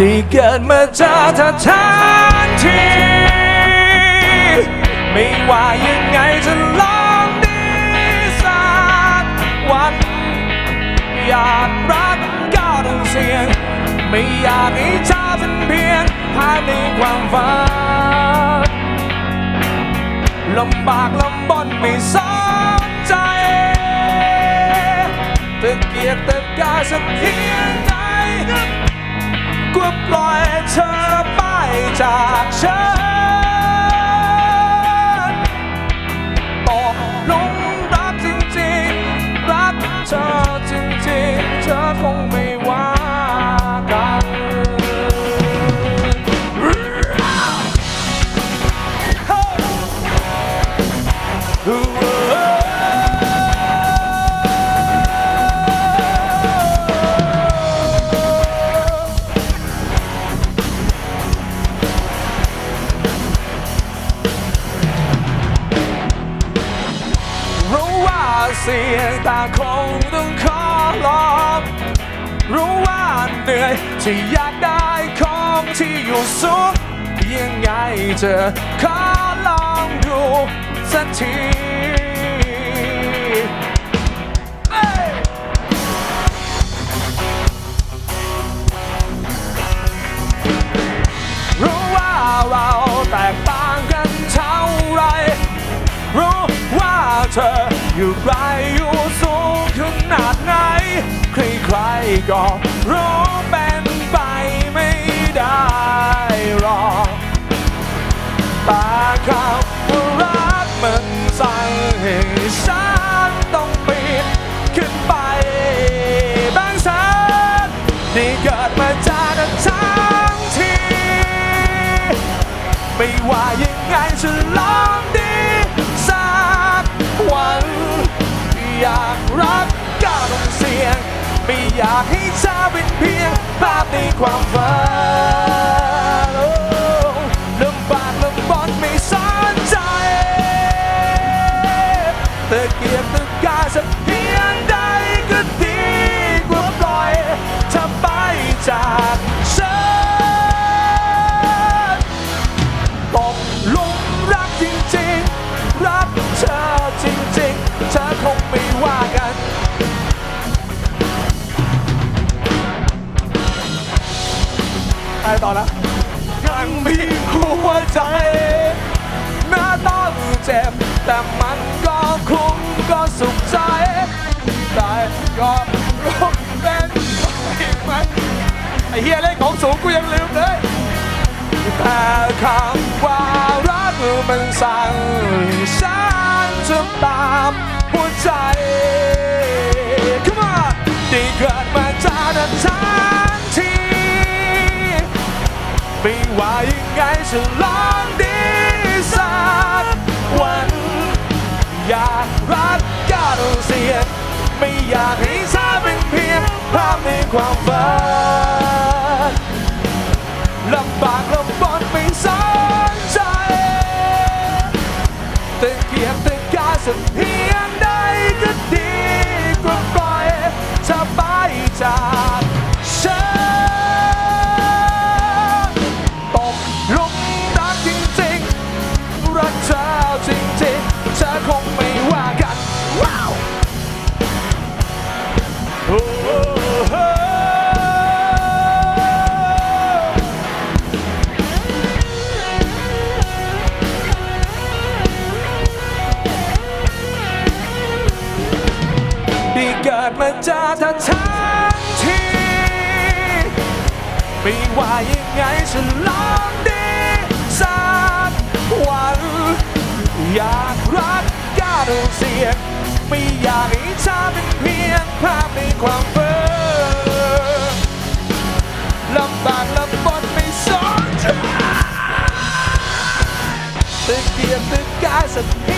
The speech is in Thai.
ได้เกิดมาเจอเธอทันที ไม่ว่ายังไงจะลองดีสักวัน อยากรักก็ต้องเสี่ยง ไม่อยากให้เธอเป็นเพียงภาพในความฝันลำบากลำบนไม่สนใจตะเกียกตะกายสักเพียง เธอไปจากฉัน สียงแต่คงต้องขอลองรู้ว่าเหนื่อยที่อยากได้ของที่อยู่สูงยังไงจะขอลองดูสักทีรู้ว่าเราแตกต่างกันเท่าไร รู้ว่าเธอ อยู่ไกลอยู่สูงขนาดไหน ใครๆก็รู้เป็นไปไม่ได้หรอกแต่คำว่ารักมันสั่งให้ฉันต้องปีนขึ้นไปบางแสนที่เกิดมาจากทั้งทีไม่ว่ายังไงฉัน ไม่อยากให้เธอเป็นเพียงภาพในความฝัน ไปต่อนะยังมีหัวใจแม้ต้องเจ็บ แต่มันก็คุ้มก็สุขใจแต่ก็รู้เป็นอีกไหมไอ้เฮียเล่นของสูงกูยังลืมเลยแต่คำว่ารักมันสั่งฉันจะตามหัวใจ ว่ายังไงฉันลองดีสักวันอยากรักก็ต้องเสี่ยงไม่อยากให้เธอเป็นเพียงภาพในความฝันลำบากลำบนไม่สนใจตะเกียกตะกายสักเเกิดมาเจอเธอทั้งทีไม่ว่ายังไงฉันลองดีสักวันอยากรักก็ต้องเสี่ยงไม่อยากให้เธอเป็นเพียงภาพในความฝันลำบากลำบนไม่สนใจตะเกียบตะกายสักเ